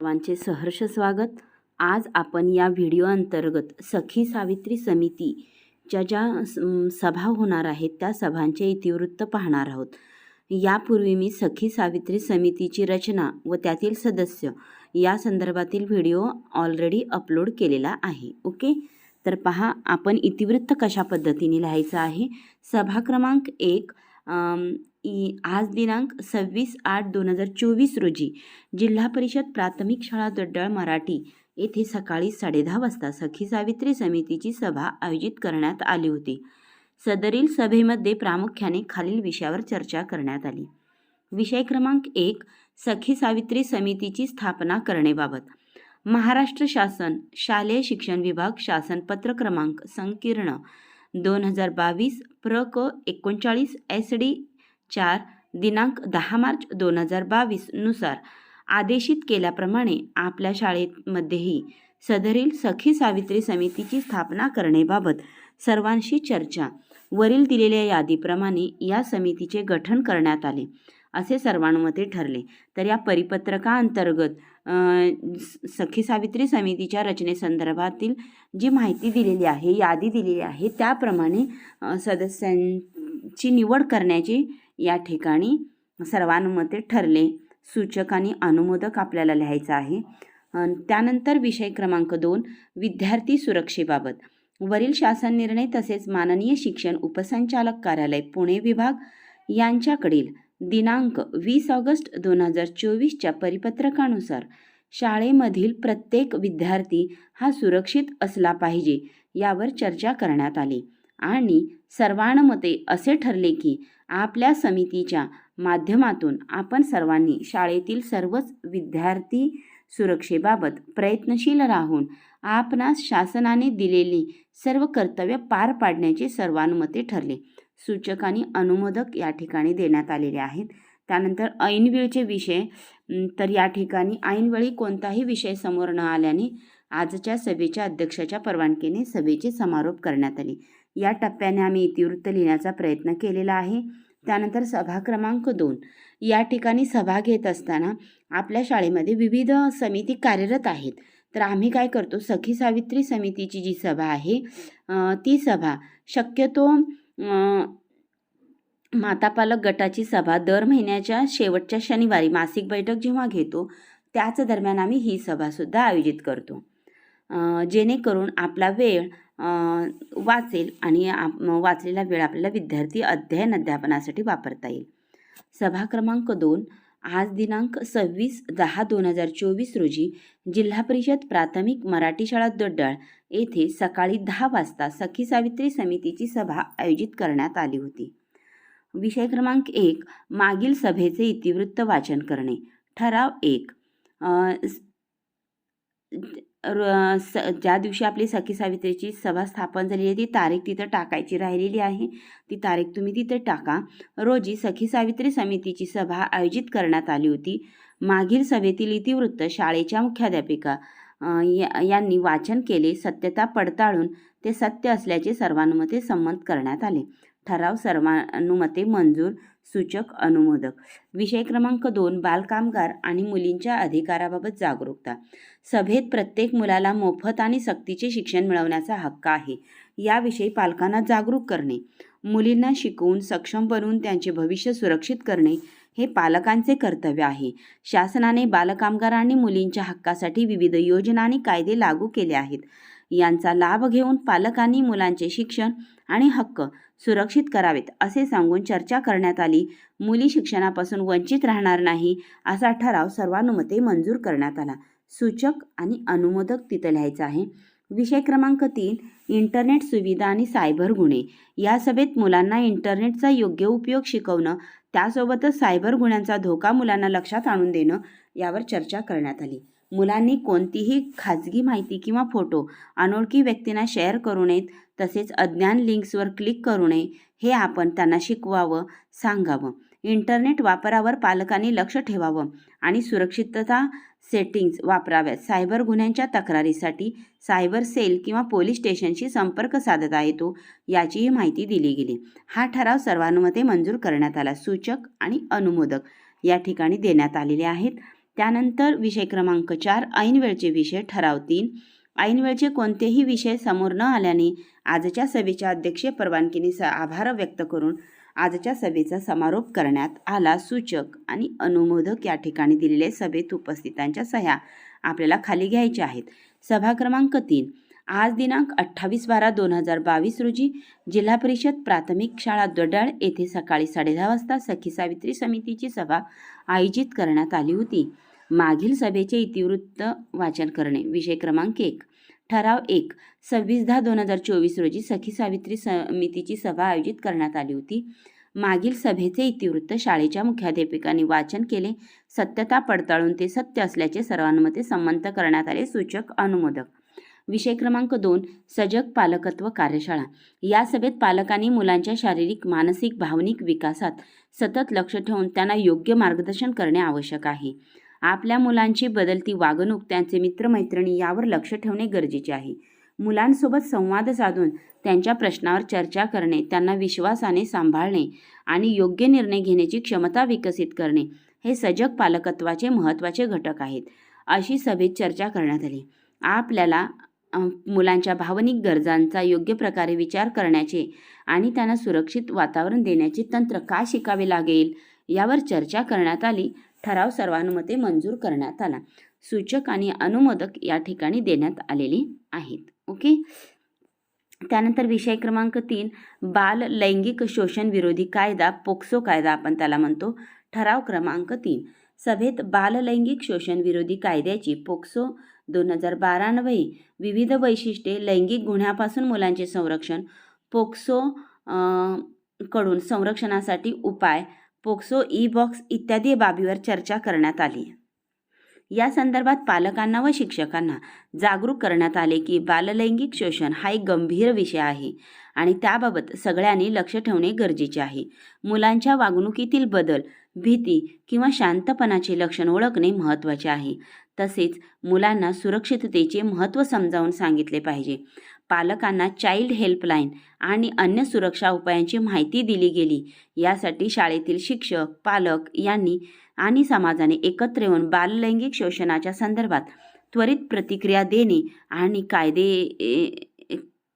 सर्वांचे सहर्ष स्वागत. आज आपण या व्हिडिओ अंतर्गत सखी सावित्री समितीच्या ज्या स- सभा होणार आहेत त्या सभांचे इतिवृत्त पाहणार आहोत. यापूर्वी मी सखी सावित्री समितीची रचना व त्यातील सदस्य या संदर्भातील व्हिडिओ ऑलरेडी अपलोड केलेला आहे. ओके? तर पहा आपण इतिवृत्त कशा पद्धतीने लिहायचं आहे? सभा क्रमांक एक आज दिनांक सव्वीस आठ दोन हजार चोवीस रोजी जिल्हा परिषद प्राथमिक शाळा दड्डाळ मराठी येथे सकाळी साडेदहा वाजता सखी सावित्री समितीची सभा आयोजित करण्यात आली होती. सदरील सभेमध्ये प्रामुख्याने खालील विषयावर चर्चा करण्यात आली. विषय क्रमांक एक सखी सावित्री समितीची स्थापना करणेबाबत महाराष्ट्र शासन शालेय शिक्षण विभाग शासन पत्र क्रमांक संकीर्ण दोन हजार बावीस प्र क एकोणचाळीस एस डी चार दिनांक दहा मार्च दोन हजार बावीसनुसार आदेशित केल्याप्रमाणे आपल्या शाळेमध्येही सदरील सखी सावित्री समितीची स्थापना करण्याबाबत सर्वांशी चर्चा. वरील दिलेल्या यादीप्रमाणे या समितीचे गठन करण्यात आले असे सर्वानुमते ठरले. तर या परिपत्रकाअंतर्गत सखी सावित्री समितीच्या रचनेसंदर्भातील जी माहिती दिलेली आहे यादी दिलेली आहे त्याप्रमाणे सदस्यांची निवड करण्याची या ठिकाणी सर्वानुमते ठरले. सूचक आणि अनुमोदक आपल्याला लिहायचं आहे. त्यानंतर विषय क्रमांक दोन विद्यार्थी सुरक्षेबाबत. वरील शासन निर्णय तसेच माननीय शिक्षण उपसंचालक कार्यालय पुणे विभाग यांच्याकडील दिनांक वीस ऑगस्ट दोन हजार चोवीसच्या परिपत्रकानुसार शाळेमधील प्रत्येक विद्यार्थी हा सुरक्षित असला पाहिजे यावर चर्चा करण्यात आली. आणि सर्वानुमते असे ठरले की आपल्या समितीच्या माध्यमातून आपण सर्वांनी शाळेतील सर्वच विद्यार्थी सुरक्षेबाबत प्रयत्नशील राहून आपणास शासनाने दिलेली सर्व कर्तव्य पार पाडण्याचे सर्वानुमते ठरले. सूचक आणि अनुमोदक या ठिकाणी देण्यात आलेले आहेत. त्यानंतर ऐनवेळचे विषय तर या ठिकाणी ऐनवेळी कोणताही विषय समोर न आल्याने आजच्या सभेच्या अध्यक्षाच्या परवानगीने सभेचे समारोप करण्यात आले. या टप्प्याने आम्ही इतिवृत्त लिहिण्याचा प्रयत्न केलेला आहे. त्यानंतर सभा क्रमांक दोन. या ठिकाणी सभा घेत असताना आपल्या शाळेमध्ये विविध समिती कार्यरत आहेत. तर आम्ही काय करतो? सखी सावित्री समितीची जी सभा आहे ती सभा शक्यतो मातापालक गटाची सभा दर महिन्याच्या शेवटच्या शनिवारी मासिक बैठक जेव्हा घेतो त्याच दरम्यान आम्ही ही सभासुद्धा आयोजित करतो. जेणेकरून आपला वेळ वाचेल आणि आप वाचलेला वेळ आपल्याला विद्यार्थी अध्ययन अध्यापनासाठी वापरता येईल. सभा क्रमांक दोन आज दिनांक सव्वीस दहा दोन हजार चोवीस रोजी जिल्हा परिषद प्राथमिक मराठी शाळा दोड्डाळ येथे सकाळी दहा वाजता सखी सावित्री समितीची सभा आयोजित करण्यात आली होती. विषय क्रमांक एक मागील सभेचे इतिवृत्त वाचन करणे. ठराव एक र- स ज्या दिवशी आपली सखी सावित्रीची सभा स्थापन झाली आहे ती तारीख तिथं टाकायची राहिलेली आहे. ती तारीख तुम्ही तिथं टाका. रोजी सखी सावित्री समितीची सभा आयोजित करण्यात आली होती. मागील सभेतील इतिवृत्त शाळेच्या मुख्याध्यापिका या- यांनी वाचन केले. सत्यता पडताळून ते सत्य असल्याचे सर्वानुमते संमत करण्यात आले. ठराव सर्वानुमते मंजूर सूचक अनुमोदक. विषय क्रमांक दोन बालकामगार आणि मुलींच्या अधिकाराबाबत जागरूकता. सभेत प्रत्येक मुलाला मोफत आणि सक्तीचे शिक्षण मिळवण्याचा हक्क आहे. याविषयी पालकांना जागरूक करणे. मुलींना शिकवून सक्षम बनवून त्यांचे भविष्य सुरक्षित करणे हे पालकांचे कर्तव्य आहे. शासनाने बालकामगार आणि मुलींच्या हक्कासाठी विविध योजना आणि कायदे लागू केले आहेत. यांचा लाभ घेऊन पालकांनी मुलांचे शिक्षण आणि हक्क सुरक्षित करावेत असे सांगून चर्चा करण्यात आली. मुली शिक्षणापासून वंचित राहणार नाही असा ठराव सर्वानुमते मंजूर करण्यात आला. सूचक आणि अनुमोदक तिथं लिहायचं आहे. विषय क्रमांक तीन इंटरनेट सुविधा आणि सायबर गुन्हे. या सभेत मुलांना इंटरनेटचा योग्य उपयोग शिकवणं त्यासोबतच सायबर गुन्ह्यांचा धोका मुलांना लक्षात आणून देणं यावर चर्चा करण्यात आली. मुलांनी कोणतीही खाजगी माहिती किंवा फोटो अनोळखी व्यक्तींना शेअर करू नयेत तसेच अज्ञान लिंक्सवर क्लिक करू नये हे आपण त्यांना शिकवावं सांगावं. इंटरनेट वापरावर पालकांनी लक्ष ठेवावं आणि सुरक्षितता सेटिंग्ज वापराव्यात. सायबर गुन्ह्यांच्या तक्रारीसाठी सायबर सेल किंवा पोलीस स्टेशनशी संपर्क साधता येतो याचीही माहिती दिली गेली. हा ठराव सर्वानुमते मंजूर करण्यात आला. सूचक आणि अनुमोदक या ठिकाणी देण्यात आलेले आहेत. त्यानंतर विषय क्रमांक चार ऐनवेळचे विषय ठराव तीन. ऐनवेळचे कोणतेही विषय समोर न आल्याने आजच्या सभेच्या अध्यक्षीय परवानगीने स आभार व्यक्त करून आजच्या सभेचा समारोप करण्यात आला. सूचक आणि अनुमोदक या ठिकाणी दिलेले सभेत उपस्थितांच्या सह्या आपल्याला खाली घ्यायच्या आहेत. सभा क्रमांक तीन. आज दिनांक अठ्ठावीस बारा दोन हजार बावीस रोजी जिल्हा परिषद प्राथमिक शाळा दडाळ येथे सकाळी साडेदहा वाजता सखी सावित्री समितीची सभा आयोजित करण्यात आली होती. मागील सभेचे इतिवृत्त वाचन करणे. विषय क्रमांक एक. ठराव एक. सव्वीस दहा दोन हजार चोवीस रोजी सखी सावित्री समितीची सभा आयोजित करण्यात आली होती. मागील सभेचे इतिवृत्त शाळेच्या मुख्याध्यापिकांनी वाचन केले. सत्यता पडताळून ते सत्य असल्याचे सर्वांमध्ये संमत करण्यात आले. सूचक अनुमोदक. विषय क्रमांक दोन. सजग पालकत्व कार्यशाळा. या सभेत पालकांनी मुलांच्या शारीरिक मानसिक भावनिक विकासात सतत लक्ष ठेवून त्यांना योग्य मार्गदर्शन करणे आवश्यक आहे. आपल्या मुलांची बदलती वागणूक त्यांचे मित्रमैत्रिणी यावर लक्ष ठेवणे गरजेचे आहे. मुलांसोबत संवाद साधून त्यांच्या प्रश्नावर चर्चा करणे त्यांना विश्वासाने सांभाळणे आणि योग्य निर्णय घेण्याची क्षमता विकसित करणे हे सजग पालकत्वाचे महत्त्वाचे घटक आहेत. अशी सभेत चर्चा करण्यात आली. आपल्याला मुलांच्या भावनिक गरजांचा योग्य प्रकारे विचार करण्याचे आणि त्यांना सुरक्षित वातावरण देण्याचे तंत्र का शिकावे लागेल? यावर चर्चा करण्यात आली. ठराव सर्वानुमते मंजूर करण्यात आला. सूचक आणि अनुमोदक या ठिकाणी देण्यात आलेली आहेत. ओके? त्यानंतर विषय क्रमांक तीन बाल लैंगिक शोषण विरोधी कायदा पोक्सो कायदा आपण त्याला म्हणतो. ठराव क्रमांक तीन सभेत बाल लैंगिक शोषण विरोधी कायद्याची पोक्सो दोन हजार बारान्वये विविध वैशिष्ट्ये लैंगिक गुन्ह्यापासून मुलांचे संरक्षण पोक्सो कडून संरक्षणासाठी उपाय पोक्सो ई बॉक्स इत्यादी बाबीवर चर्चा करण्यात आली. या संदर्भात पालकांना व शिक्षकांना जागरूक करण्यात आले की बाललैंगिक शोषण हा एक गंभीर विषय आहे आणि त्याबाबत सगळ्यांनी लक्ष ठेवणे गरजेचे आहे. मुलांच्या वागणुकीतील बदल भीती किंवा शांतपणाचे लक्षण ओळखणे महत्त्वाचे आहे. तसेच मुलांना सुरक्षिततेचे महत्त्व समजावून सांगितले पाहिजे. पालकांना चाइल्ड हेल्पलाईन आणि अन्य सुरक्षा उपायांची माहिती दिली गेली. यासाठी शाळेतील शिक्षक पालक यांनी आणि समाजाने एकत्र येऊन बाललैंगिक शोषणाच्या संदर्भात त्वरित प्रतिक्रिया देणे आणि कायदे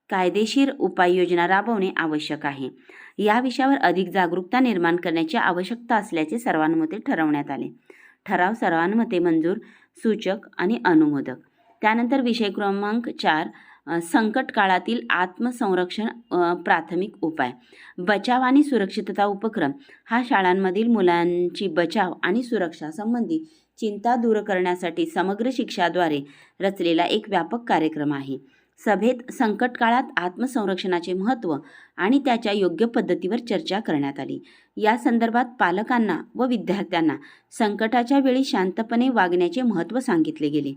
कायदेशीर उपाययोजना राबवणे आवश्यक आहे. या विषयावर अधिक जागरूकता निर्माण करण्याची आवश्यकता असल्याचे सर्वांमते ठरवण्यात आले. ठराव सर्वांमते मंजूर सूचक आणि अनुमोदक. त्यानंतर विषय क्रमांक चार संकट काळातील आत्मसंरक्षण प्राथमिक उपाय. बचाव आणि सुरक्षितता उपक्रम. हा शाळांमधील मुलांची बचाव आणि सुरक्षा संबंधी चिंता दूर करण्यासाठी समग्र शिक्षाद्वारे रचलेला एक व्यापक कार्यक्रम आहे. सभेत संकटकाळात आत्मसंरक्षणाचे महत्त्व आणि त्याच्या योग्य पद्धतीवर चर्चा करण्यात आली. या संदर्भात पालकांना व विद्यार्थ्यांना संकटाच्या वेळी शांतपणे वागण्याचे महत्त्व सांगितले गेले.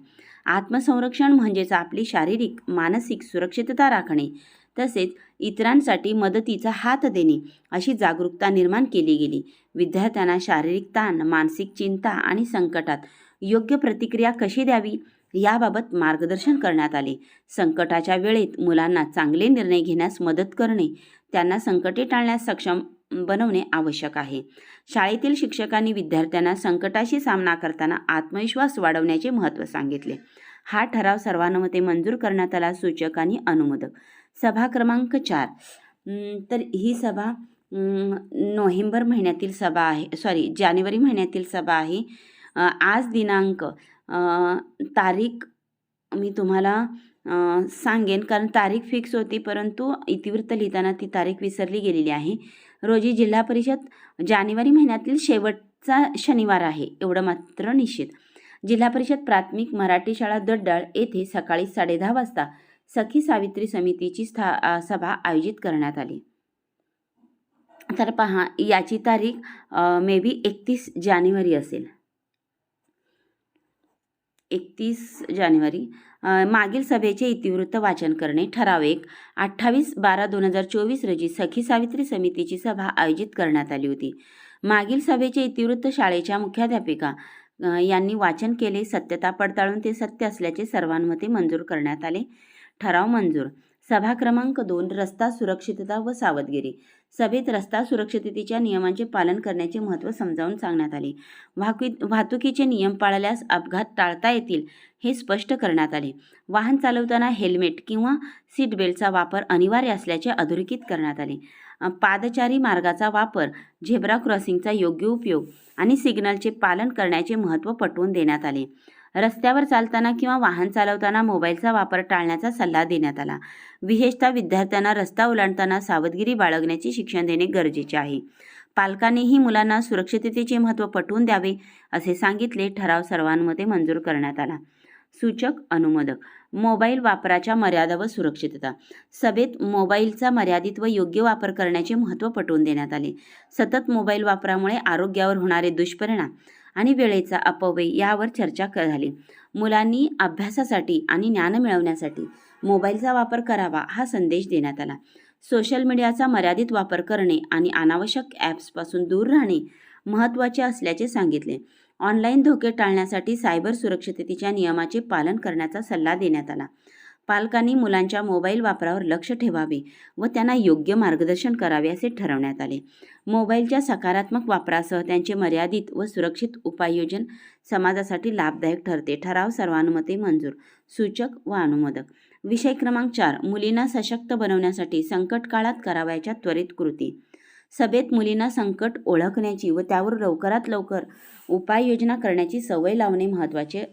आत्मसंरक्षण म्हणजेच आपली शारीरिक मानसिक सुरक्षितता राखणे तसेच इतरांसाठी मदतीचा हात देणे अशी जागरूकता निर्माण केली गेली. विद्यार्थ्यांना शारीरिक ताण मानसिक चिंता आणि संकटात योग्य प्रतिक्रिया कशी द्यावी? याबाबत मार्गदर्शन करण्यात आले. संकटाच्या वेळेत मुलांना चांगले निर्णय घेण्यास मदत करणे त्यांना संकटे टाळण्यास सक्षम बनवणे आवश्यक आहे. शाळेतील शिक्षकांनी विद्यार्थ्यांना संकटाशी सामना करताना आत्मविश्वास वाढवण्याचे महत्त्व सांगितले. हा ठराव सर्वानुमते मंजूर करण्यात आला सूचक आणि अनुमोदक. सभा क्रमांक चार. तर ही सभा नोव्हेंबर महिन्यातील सभा आहे सॉरी जानेवारी महिन्यातील सभा आहे. आज दिनांक तारीख मी तुम्हाला सांगेन. कारण तारीख फिक्स होती परंतु इतिवृत्त लिहिताना ती तारीख विसरली गेलेली आहे. रोजी जिल्हा परिषद जानेवारी महिन्यातील शेवटचा शनिवार आहे एवढं मात्र निश्चित. जिल्हा परिषद प्राथमिक मराठी शाळा दड्डाळ येथे सकाळी साडेदहा वाजता सखी सावित्री समितीची स्था सभा आयोजित करण्यात आली. तर पहा याची तारीख मे बी एकतीस जानेवारी असेल. एकतीस जानेवारी मागील सभेचे इतिवृत्त वाचन करणे ठराव एक. अठ्ठावीस बारा दोन हजार चोवीस रोजी सखी सावित्री समितीची सभा आयोजित करण्यात आली होती. मागील सभेचे इतिवृत्त शाळेच्या मुख्याध्यापिका यांनी वाचन केले. सत्यता पडताळून ते सत्य असल्याचे सर्वांमते मंजूर करण्यात आले. ठराव मंजूर. सभा क्रमांक दोन रस्ता सुरक्षितता व सावधगिरी. सभेत रस्ता सुरक्षिततेच्या नियमांचे पालन करण्याचे महत्त्व समजावून सांगण्यात आले. वाहकी वाहतुकीचे नियम पाळल्यास अपघात टाळता येतील हे स्पष्ट करण्यात आले. वाहन चालवताना हेल्मेट किंवा सीट बेल्टचा वापर अनिवार्य असल्याचे अधोरेखित करण्यात आले. पादचारी मार्गाचा वापर झेब्रा क्रॉसिंगचा योग्य उपयोग आणि सिग्नलचे पालन करण्याचे महत्त्व पटवून देण्यात आले. रस्त्यावर चालताना किंवा वाहन चालवताना मोबाईलचा वापर टाळण्याचा सल्ला देण्यात आला. विशेषतः विद्यार्थ्यांना रस्ता ओलांडताना सावधगिरी बाळगण्याचे शिक्षण देणे गरजेचे आहे. पालकांनीही मुलांना सुरक्षिततेचे महत्त्व पटवून द्यावे असे सांगितले ठराव सर्वांमध्ये मंजूर करण्यात आला. सूचक अनुमोदक. मोबाईल वापराच्या मर्यादा व सुरक्षितता. सभेत मोबाईलचा मर्यादित व योग्य वापर करण्याचे महत्त्व पटवून देण्यात आले. सतत मोबाईल वापरामुळे आरोग्यावर होणारे दुष्परिणाम. आणि वेळेचा अपव्यय यावर चर्चा क- झाली. मुलांनी अभ्यासासाठी आणि ज्ञान मिळवण्यासाठी मोबाईलचा वापर करावा हा संदेश देण्यात आला. सोशल मीडियाचा मर्यादित वापर करणे आणि अनावश्यक ॲप्सपासून दूर राहणे महत्त्वाचे असल्याचे सांगितले. ऑनलाईन धोके टाळण्यासाठी सायबर सुरक्षिततेच्या नियमाचे पालन करण्याचा सल्ला देण्यात आला. पालकांनी मुलांच्या मोबाईल वापरावर लक्ष ठेवावे व त्यांना योग्य मार्गदर्शन करावे असे ठरवण्यात आले. मोबाईलच्या सकारात्मक वापरासह त्यांचे मर्यादित व सुरक्षित उपाययोजन समाजासाठी लाभदायक ठरते ठराव सर्वानुमते मंजूर सूचक व अनुमोदक. विषय क्रमांक चार मुलींना सशक्त बनवण्यासाठी संकट काळात करावयाच्या त्वरित कृती. सभेत मुलींना संकट ओळखण्याची व त्यावर लवकरात लवकर उपाययोजना करण्याची सवय लावणे महत्त्वाचे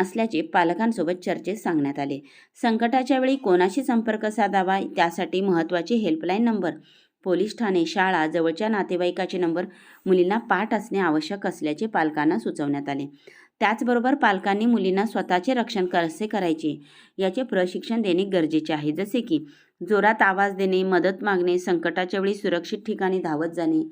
असल्याचे पालकांसोबत चर्चेत सांगण्यात आले. संकटाच्या वेळी कोणाशी संपर्क साधावा? त्यासाठी महत्त्वाचे हेल्पलाईन नंबर पोलीस ठाणे शाळा जवळच्या नातेवाईकाचे नंबर मुलींना पाठ असणे आवश्यक असल्याचे पालकांना सुचवण्यात आले. त्याचबरोबर पालकांनी मुलींना स्वतःचे रक्षण कसे करायचे? याचे प्रशिक्षण देणे गरजेचे आहे. जसे की जोरात आवाज देणे मदत मागणे संकटाच्या वेळी सुरक्षित ठिकाणी धावत जाणे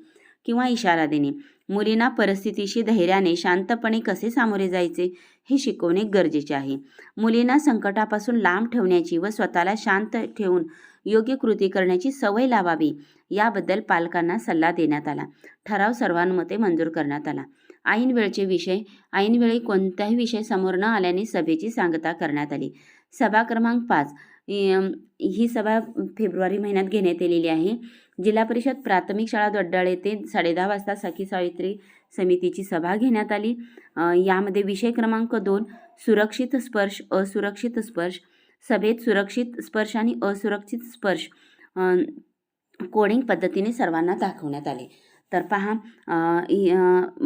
किंवा इशारा देणे. मुलींना परिस्थितीशी धैर्याने शांतपणे कसे सामोरे जायचे हे शिकवणे गरजेचे आहे. मुलींना संकटापासून लांब ठेवण्याची व स्वतःला शांत ठेवून योग्य कृती करण्याची सवय लावावी याबद्दल पालकांना सल्ला देण्यात आला. ठराव सर्वांमते मंजूर करण्यात आला. ऐन वेळचे विषय ऐनवेळी कोणताही विषय समोर न आल्याने सभेची सांगता करण्यात आली. सभा क्रमांक पाच ही सभा फेब्रुवारी महिन्यात घेण्यात आलेली आहे. जिल्हा परिषद प्राथमिक शाळा दड्डाळ येथे साडेदहा वाजता सखी सावित्री समितीची सभा घेण्यात आली. यामध्ये विषय क्रमांक दोन सुरक्षित स्पर्श असुरक्षित स्पर्श सभेत सुरक्षित स्पर्श आणि असुरक्षित स्पर्श कोडिंग पद्धतीने सर्वांना दाखवण्यात आले. तर पहा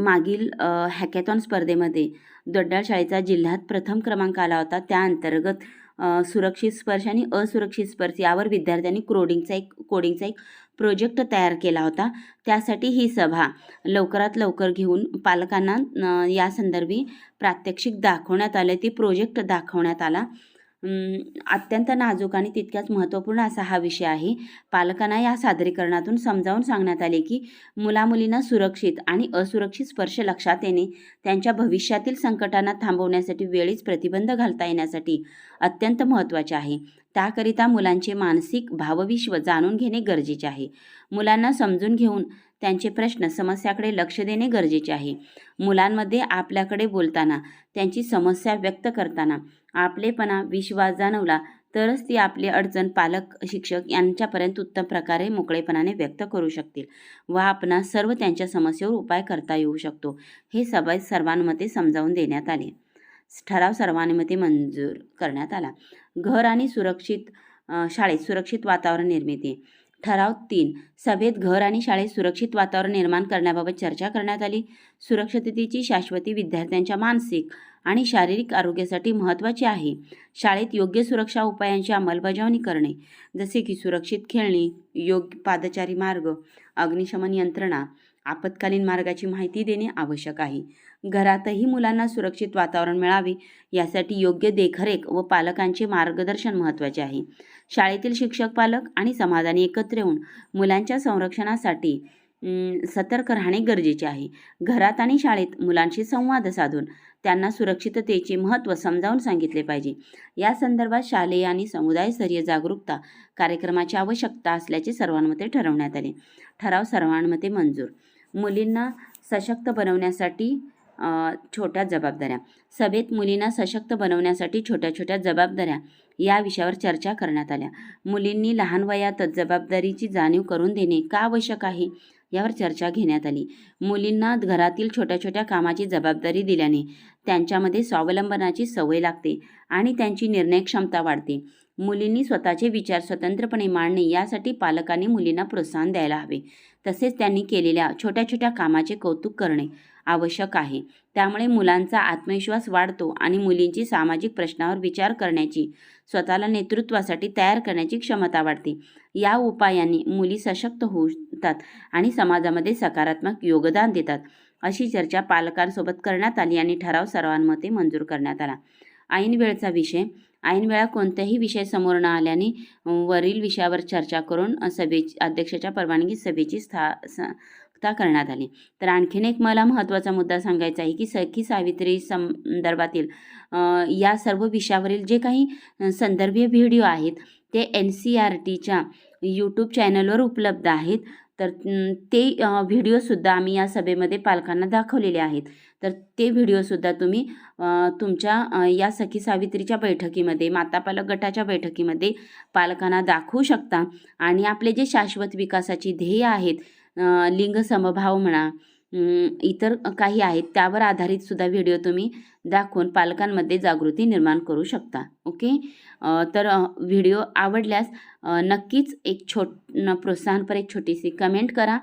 मागील हॅकॅथॉन स्पर्धेमध्ये दोड्डाळ शाळेचा जिल्ह्यात प्रथम क्रमांक आला होता. त्या अंतर्गत सुरक्षित स्पर्श आणि असुरक्षित स्पर्श यावर विद्यार्थ्यांनी कोडिंगचा एक कोडिंगचा एक प्रोजेक्ट तयार केला होता. त्यासाठी ही सभा लवकरात लवकर घेऊन पालकांना यासंदर्भी या संदर्भी प्रात्यक्षिक दाखवण्यात आले. ती प्रोजेक्ट दाखवण्यात आला. अत्यंत नाजूक आणि तितक्याच महत्त्वपूर्ण असा हा विषय आहे. पालकांना या सादरीकरणातून समजावून सांगण्यात आले की मुलामुलींना सुरक्षित आणि असुरक्षित स्पर्श लक्षात येणे त्यांच्या भविष्यातील संकटांना थांबवण्यासाठी वेळीच प्रतिबंध घालता येण्यासाठी अत्यंत महत्त्वाचे आहे. त्याकरिता मुलांचे मानसिक भावविश्व जाणून घेणे गरजेचे आहे. मुलांना समजून घेऊन त्यांचे प्रश्न समस्याकडे लक्ष देणे गरजेचे आहे. मुलांमध्ये आपल्याकडे बोलताना त्यांची समस्या व्यक्त करताना आपलेपणा विश्वास जाणवला तरच ती आपली अडचण पालक शिक्षक यांच्यापर्यंत उत्तम प्रकारे मोकळेपणाने व्यक्त करू शकतील व आपणास सर्व त्यांच्या समस्येवर उपाय करता येऊ शकतो हे सभा सर्वांमध्ये समजावून देण्यात आले. ठराव सर्वानुमते मंजूर करण्यात आला. घर आणि सुरक्षित शाळेत सुरक्षित वातावरण निर्मिती. ठराव तीन. सभेत घर आणि शाळेत सुरक्षित वातावरण निर्माण करण्याबाबत चर्चा करण्यात आली. सुरक्षिततेची शाश्वती विद्यार्थ्यांच्या मानसिक आणि शारीरिक आरोग्यासाठी महत्त्वाची आहे. शाळेत योग्य सुरक्षा उपायांची अंमलबजावणी करणे जसे की सुरक्षित खेळणी योग्य पादचारी मार्ग अग्निशमन यंत्रणा आपत्कालीन मार्गाची माहिती देणे आवश्यक आहे. घरातही मुलांना सुरक्षित वातावरण मिळावे यासाठी योग्य देखरेख व पालकांचे मार्गदर्शन महत्त्वाचे आहे. शाळेतील शिक्षक पालक आणि समाजाने एकत्र येऊन मुलांच्या संरक्षणासाठी सतर्क राहणे गरजेचे आहे. घरात आणि शाळेत मुलांशी संवाद साधून त्यांना सुरक्षिततेचे महत्त्व समजावून सांगितले पाहिजे. या संदर्भात शालेय आणि समुदायस्तरीय जागरूकता कार्यक्रमाची आवश्यकता असल्याचे सर्वांमते ठरवण्यात आले. ठराव सर्वांमते मंजूर. मुलींना सशक्त बनवण्यासाठी छोट्या जबाबदाऱ्या. सभेत मुलींना सशक्त बनवण्यासाठी छोट्या छोट्या जबाबदाऱ्या या विषयावर चर्चा करण्यात आल्या. मुलींनी लहान वयातच जबाबदारीची जाणीव करून देणे का आवश्यक आहे? यावर चर्चा घेण्यात आली. मुलींना घरातील छोट्या छोट्या कामाची जबाबदारी दिल्याने त्यांच्यामध्ये स्वावलंबनाची सवय लागते आणि त्यांची निर्णय क्षमता वाढते. मुलींनी स्वतःचे विचार स्वतंत्रपणे मांडणे यासाठी पालकांनी मुलींना प्रोत्साहन द्यायला हवे. तसेच त्यांनी केलेल्या छोट्या छोट्या कामाचे कौतुक करणे. आवश्यक आहे. त्यामुळे मुलांचा आत्मविश्वास वाढतो आणि मुलींची सामाजिक प्रश्नावर विचार करण्याची स्वतःला नेतृत्वासाठी तयार करण्याची क्षमता वाढते. या उपायांनी मुली सशक्त होतात आणि समाजामध्ये सकारात्मक योगदान देतात. अशी चर्चा पालकांसोबत करण्यात आली आणि ठराव सर्वांमते मंजूर करण्यात आला. ऐनवेळचा विषय. ऐन वेळा कोणत्याही विषय समोर न आल्याने वरील विषयावर चर्चा करून सभे सभेची अध्यक्षाच्या परवानगी सभेची स्था सा करण्यात आली. तर आणखीन एक मला महत्त्वाचा मुद्दा सांगायचा आहे की सखी सावित्री संदर्भातील या सर्व विषयावरील जे काही संदर्भीय व्हिडिओ आहेत ते एन सी आर टीच्या यूट्यूब चॅनलवर उपलब्ध आहेत. तर ते व्हिडिओसुद्धा आम्ही या सभेमध्ये पालकांना दाखवलेले आहेत. तर ते व्हिडिओसुद्धा तुम्ही तुमच्या या सखी सावित्रीच्या बैठकीमध्ये माता पालक गटाच्या बैठकीमध्ये पालकांना दाखवू शकता. आणि आपले जे शाश्वत विकासाची ध्येय आहेत लिंग समभाव म्हणा इतर काही आहेत त्यावर आधारित सुद्धा व्हिडिओ तुम्ही दाखवून पालकांमध्ये जागृती निर्माण करू शकता. ओके? तर व्हिडिओ आवडल्यास नक्कीच एक छोट प्रोत्साहनपर एक छोटीशी कमेंट करा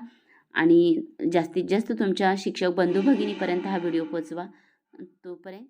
आणि जास्तीत जास्त तुमच्या शिक्षक बंधू भगिनीपर्यंत हा व्हिडिओ पोचवा. तोपर्यंत